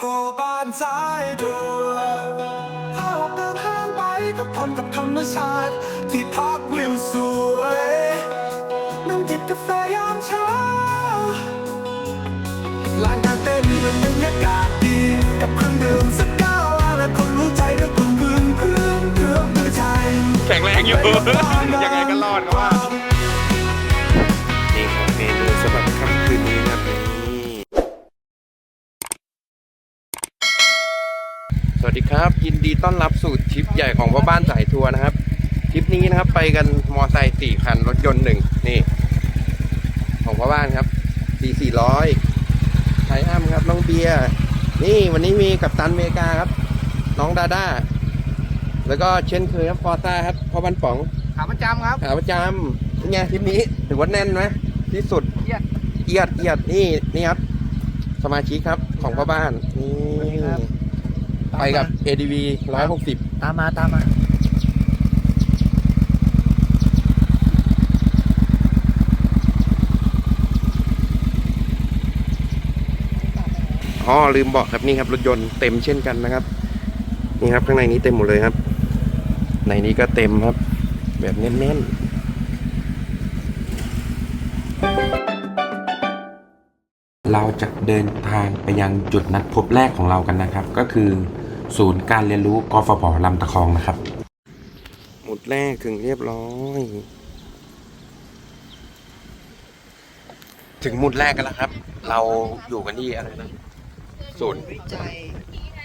ผู้บ้านสายดัวถ้าออกเดินทางไปกับพรกับธรรมชาติ ที่พักวิวสวยนั่งจิบกาแฟยามเช้าลานกางเต้นเป็นบรรยากาศดี กับเครื่องดื่มสักเก้าและคนรู้ใจด้วยกลุ่มเพื่อนเพื่อนเพื่อนมือใจแข็งแรงอยู่ยังไงก็รอดครับว่า ดีครับ ยินดีต้อนรับสู่ทริปใหญ่ของพ่อบ้านสายทัวร์นะครับทริปนี้นะครับไปกันมอไซค์สี่คันรถยนต์หนึ่งนี่ ของพ่อบ้านครับสี่สี่ร้อยไทยอ้ำครับน้องเบียร์นี่วันนี้มีกัปตันอเมริกาครับ น้องดาด้าแล้วก็เช่นเคยครับฟอร์ซ่าครับพ่อบ้านป๋องขาประจำครับขาประจำเป็นไงทริปนี้ถือว่าแน่นไหมที่สุดเอียดเอียดเอียดนี่นี่ครับ สมาชิกครับของพ่อบ้านนี่สวัสดีครับ ไปกับ ADV 160 ตามมาตามมา อ๋อลืมบอกครับนี่ครับ รถยนต์เต็มเช่นกันนะครับ นี่ครับข้างในนี้เต็มหมดเลยครับ ในนี้ก็เต็มครับ แบบแน่นๆ เราจะเดินทางไปยังจุดนัดพบแรกของเรากันนะครับ ก็คือ ศูนย์การเรียนรู้กฟผลำตะคองนะครับ หมุดแรกถึงเรียบร้อย ถึงหมุดแรกกันแล้วครับ เราอยู่กันที่อะไรนะศูนย์วิจัย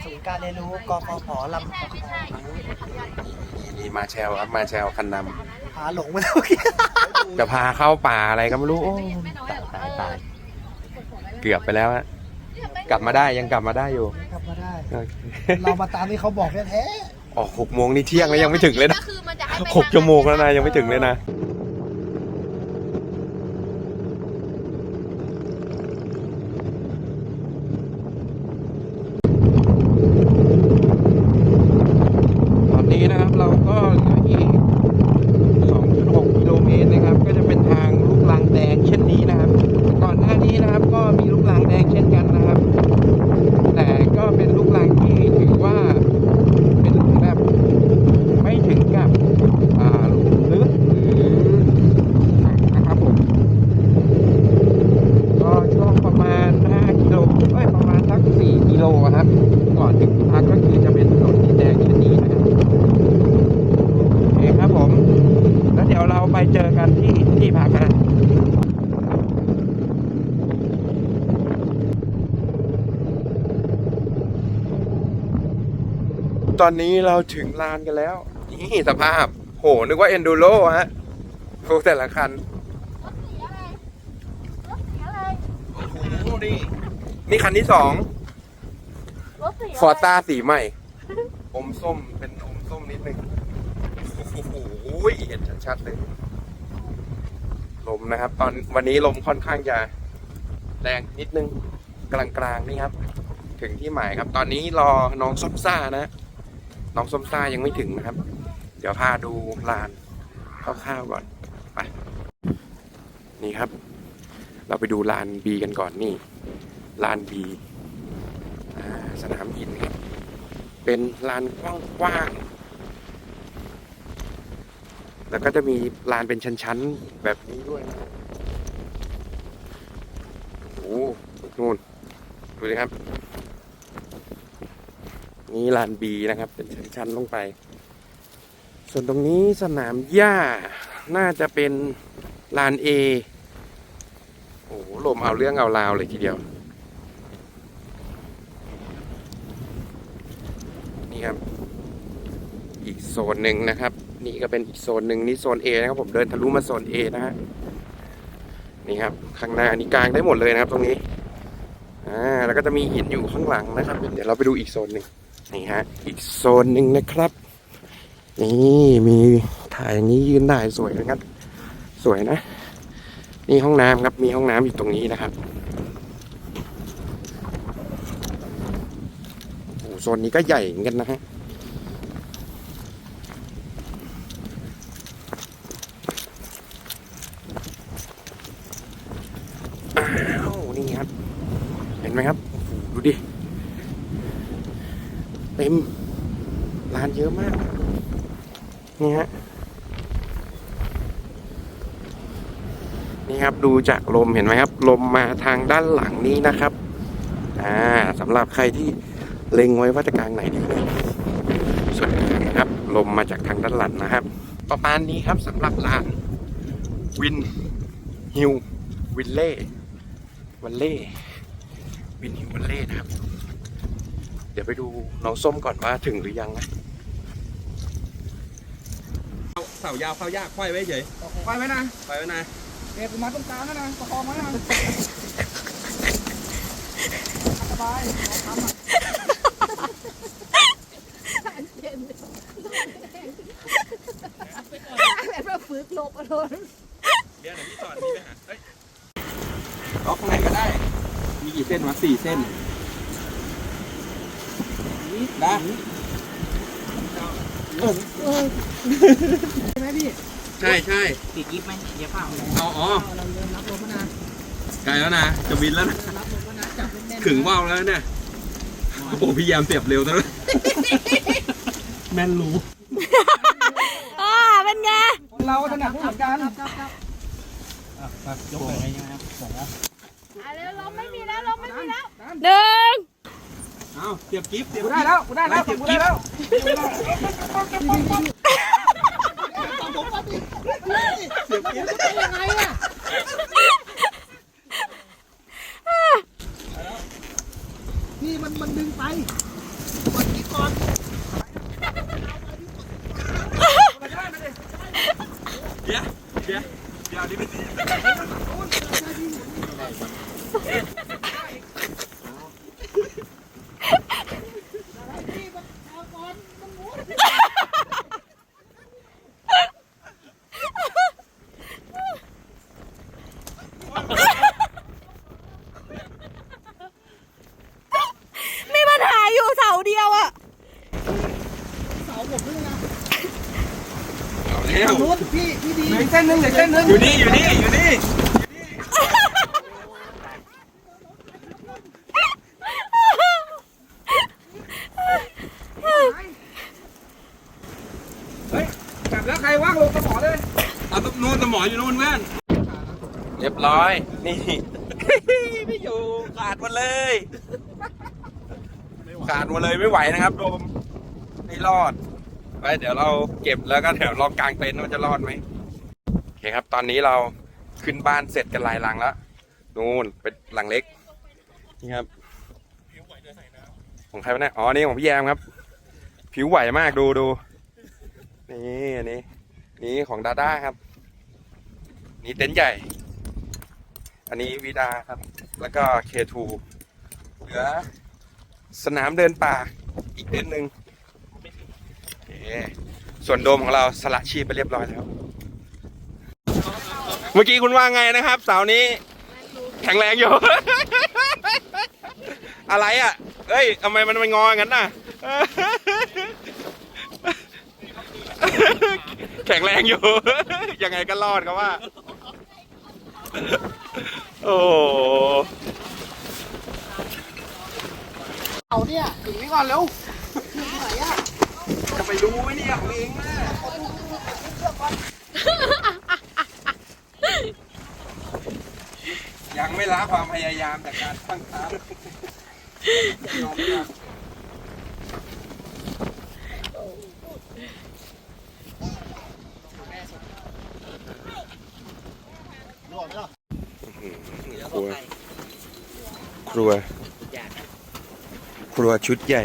ศูนย์การเรียนรู้กฟผลำตะคองนี่มาแชลครับมาแชลคันนพาหลงไปแล้วเมื่อกี้ำจะพาเข้าป่าอะไรก็ไม่รู้โอ้ตายตายตายเกือบไปแล้วฮะ กลับมาได้ยังกลับมาได้อยู่กลับมาได้ โอเคเรามาตามที่เขาบอกแท้ออกหกโมงนี่เที่ยงแล้วยังไม่ถึงเลยนะก็คือมันจะให้ไปหกชั่วโมงแล้วนะยังไม่ถึงเลยนะ ตอนนี้นะครับเราก็เหลืออีก 2.6 กิโลเมตรนะครับ ก็จะเป็นทางลูกลังแดงเช่นนี้นะครับ ก่อนหน้านี้นะครับก็มีลูกลังแดงเช่นกันนะครับ แต่ก็เป็นลูกลังที่ถือว่าเป็นหลุมแบบไม่ถึงกับอ่าหลุมลึกหรือนะครับผม ก็ช่วงประมาณ 5 กิโลเอ้ยประมาณสัก 4 กิโลอะครับ ก่อนถึงที่พักก็คือจะเป็นถนนดินแดงเช่นนี้นะครับ โอเคครับผม แล้วเดี๋ยวเราไปเจอกันที่ที่พักนะ ตอนนี้เราถึงลานกันแล้ว นี่สภาพ โห นึกว่าเอนดูโรฮะโอ้แต่ละคัน โอ้นี่นี่คันที่สองรถสีฟอร์ต้าสีใหม่ อมส้มเป็นอมส้มนิดนึงโอ้โหเห็นชัดๆเลย ลมนะครับ ตอนวันนี้ลมค่อนข้างจะแรงนิดนึง กลางๆนี่ครับ ถึงที่หมายครับ ตอนนี้รอน้องส้มซ่านะ น้องส้มซ่ายังไม่ถึงนะครับ เดี๋ยวพาดูลานคร่าวๆก่อนไปนี่ครับ เราไปดูลานบีกันก่อนนี่ลานบีสนามหินครับเป็นลานกว้างๆแล้วก็จะมีลานเป็นชั้นๆแบบนี้ด้วยนะโอ้โหนู่นดูสิครับ นี่ลานบีนะครับ เป็นชั้นๆลงไป ส่วนตรงนี้สนามหญ้าน่าจะเป็นลานเอโอ้โหลมเอาเรื่องเอาราวเลยทีเดียว นี่ครับ อีกโซนหนึ่งนะครับ นี่ก็เป็นอีกโซนหนึ่งนี่โซน A นะครับผมเดินทะลุมาโซน A นะฮะนี่ครับ ข้างหน้านี่กลางได้หมดเลยนะครับ ตรงนี้อ่าแล้วก็จะมีหินอยู่ข้างหลังนะครับ เดี๋ยวเราไปดูอีกโซนหนึ่ง นี่ฮะ อีกโซนหนึ่งนะครับ นี่มีถ่ายอย่างนี้ยืนได้สวยนะครับ สวยนะ นี่ห้องน้ำครับ มีห้องน้ำอยู่ตรงนี้นะครับโอ้โซนนี้ก็ใหญ่เหมือนกันนะฮะอ้าวนี่ครับ เห็นไหมครับ ดูดิ ต็มร้านเยอะมาก นี่ฮะ นี่ครับดูจากลมเห็นไหมครับ ลมมาทางด้านหลังนี้นะครับ อ่าสำหรับใครที่เล็งไว้ว่าจะกลางไหนดีส่วนกลางนะครับ ลมมาจากทางด้านหลังนะครับ ประมาณนี้ครับสำหรับลานวินฮิววิลเล่วันเล่วินฮิววันเล่นะครับ ดี๋ยวไปดูน้องส้มก่อนว่าถึงหรือยังนะเสายาวเข้ายากค่อยไว้เฉยไปไหมนะไปไว้นะเอ็ดมาตรงกลางนะนะประคองไว้นะสบายทำอะแบบว่าฝึกหลบอารมณ์เดี๋ยวเดี๋ยวพี่จอดนี่ไปหาเอ้ยล็อกตรงไหนก็ได้ มีกี่เส้นวะสี่เส้น นะใช่ไหมพี่ ใช่ใช่ติดยิบไหมเดี๋ยวเปล่าเอาอ๋อเราเริ่มรับลมแล้วนะไกลแล้วนะ จะบินแล้วนะรับลมแล้วนะจับแน่นๆขึงว่าวแล้วเนี่ยโอ้โหพี่ยามเสียบเร็วจังเลยแม่นรู้อ่าเป็นไง เราถนัดเหมือนกันยกเลยนะครับอะเร็วเราไม่มีแล้วเราไม่มีแล้วหนึ่ง เอาเสียบกิ๊บเสียบกูได้แล้วกูได้แล้วกูได้แล้วเสียบกิ๊บยังไงอะนี่มันมันดึงไปกดนี้ก่อนเดี๋ยวเดี๋ยวเดี๋ยวนี่ไม่ มีปัญหาอยู่เสาเดียวอะ เอา แล้วนู้นพี่พี่ดีเหลือเส้นหนึงเหลือเส้นหนึงอยู่นี่อยู่นี่อยู่นี่กลับแล้วใครว่างลงสมอเลยเอาตบนู่นสมออยู่นู่นเพื่อนเรียบร้อยนี่ไม่อยู่ขาดหมดเลยขาดหมดเลยไม่ไหวนะครับโดมไม่รอด ไปเดี๋ยวเราเก็บแล้วก็เดี๋ยวลองกางเต็นท์ว่าจะรอดไหมโอเคครับ ตอนนี้เราขึ้นบ้านเสร็จกันหลายหลังแล้วนู่นเป็นหลังเล็กนี่ครับของใครวะเนี่ยอ๋อนี่ของพี่แยมครับ ผิวไหวมากดูดูนี่อันนี้นี่ของดาด้าครับ นี่เต็นท์ใหญ่ อันนี้วีดาครับ แล้วก็เคทูเหลือสนามเดินป่าอีกเต็นท์หนึ่ง ส่วนโดมของเราสละชีพไปเรียบร้อยแล้ว เมื่อกี้คุณว่าไงนะครับ เสาร์นี้แข็งแรงอยู่ อะไรอะ เอ้ยทำไมมันมันงออย่างนั้นน่ะ แข็งแรงอยู่ ยังไงก็รอดก็ว่า โอ้เอาเนี่ยถึงนี้ก่อนเร็ว ไปรู้ไหมเนี่ยของเองนะยังไม่ละความพยายามจากการตั้งท้ายอมยังครัวครัว ครัวชุดใหญ่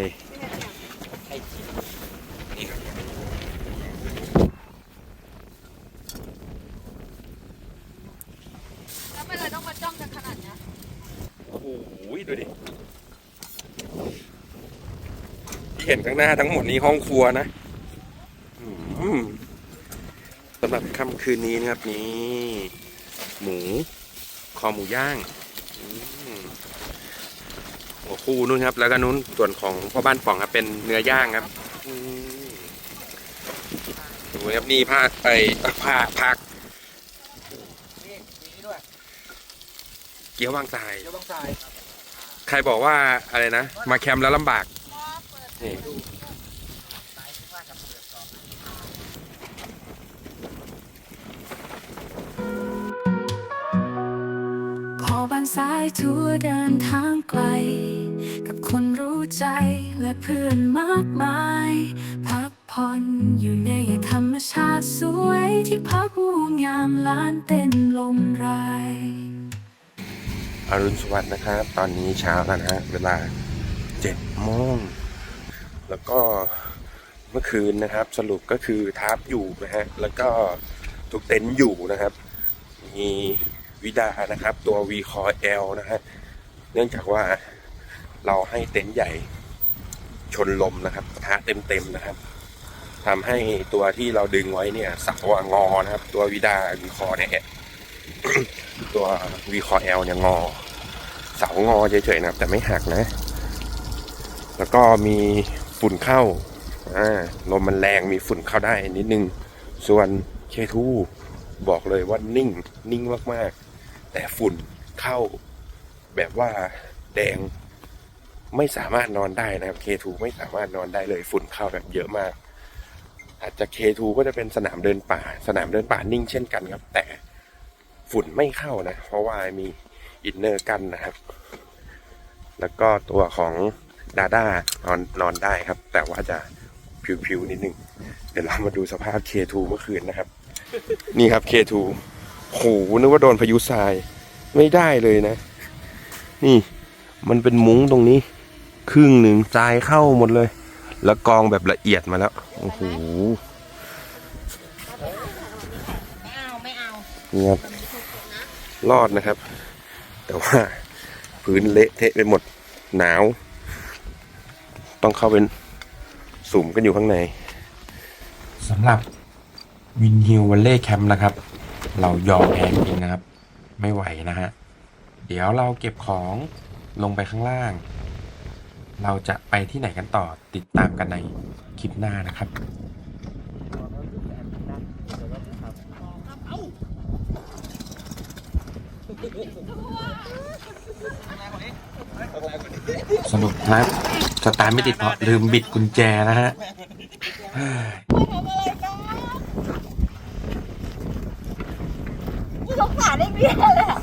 แล้วไม่เลยต้องมา จ้องกันขนาดนี้โอ้โหดูดิที่เห็นข้างหน้าทั้งหมดนี้ห้องครัวนะอืมสำหรับค่ำคืนนี้นะครับนี่หมู คอหมูย่างอืมหัวคู่นู่นครับ แล้วก็นู้นส่วนของพ่อบ้านป่องครับเป็นเนื้อย่างครับดูครับนี่ภาคไปภาคภาค นี่มีนี่ด้วย เกี๊ยววางทราย เดี๋ยวบางสายใครบอกว่าอะไรนะ มาแคมป์แล้วลำบากพอเปิดนี่ พอบ้านซ้ายทัวร์เดินทางไกล กับคนรู้ใจและเพื่อนมากมาย พักผ่อนอยู่ในธรรมชาติสวยที่พักวูงามล้านเต้นลมราย อรุณสวัสดิ์นะครับ ตอนนี้เช้าแล้วนะฮะ เวลาเจ็ดโมง แล้วก็เมื่อคืนนะครับ สรุปก็คือทาร์ปอยู่นะฮะ แล้วก็ทุกเต็นท์อยู่นะครับ มีวิดานะครับ ตัว V c o L นะฮะ เนื่องจากว่าเราให้เต็นท์ใหญ่ชนลมนะครับปะทะเต็มๆนะครับทำให้ตัวที่เราดึงไว้เนี่ยเสาอะงอนะครับ ตัววิดา V c o เนี่ย ตัว V c o L เนี่ยงอ เสางอเฉยๆนะครับแต่ไม่หักนะ แล้วก็มีฝุ่นเข้าอ่าลมมันแรงมีฝุ่นเข้าได้นิดนึง ส่วน K2 บอกเลยว่านิ่ง นิ่งมากๆ แต่ฝุ่นเข้าแบบว่าแดงไม่สามารถนอนได้นะครับ K2 ไม่สามารถนอนได้เลยฝุ่นเข้าแบบเยอะมาก อาจจะ K2 ก็จะเป็นสนามเดินป่า สนามเดินป่านิ่งเช่นกันครับ แต่ ฝุ่นไม่เข้านะ เพราะว่ามีอินเนอร์กันนะครับ แล้วก็ตัวของดาด้านอนนอนได้ครับ แต่ว่าจะผิวๆนิดนึง เดี๋ยวเรามาดูสภาพ K2 เมื่อคืนนะครับ นี่ครับ K2 โหนึกว่าโดนพายุทรายไม่ได้เลยนะ นี่มันเป็นมุ้งตรงนี้ ครึ่งหนึ่งทรายเข้าหมดเลย แล้วกองแบบละเอียดมาแล้วโอ้โหไม่เอาไม่เอานี่ครับ รอดนะครับ แต่ว่าพื้นเละเทะไปหมดหนาว ต้องเข้าเป็นสุ่มกันอยู่ข้างในสำหรับวินฮิลวันเล่แคมป์นะครับ เรายอมแพ้จริงนะครับ ไม่ไหวนะฮะ เดี๋ยวเราเก็บของลงไปข้างล่าง เราจะไปที่ไหนกันต่อติดตามกันในคลิปหน้านะครับ สนุกนะครับสตาร์ทไม่ติดเพราะลืมบิดกุญแจนะฮะสงสารไอ้เบี้ยเลยอะ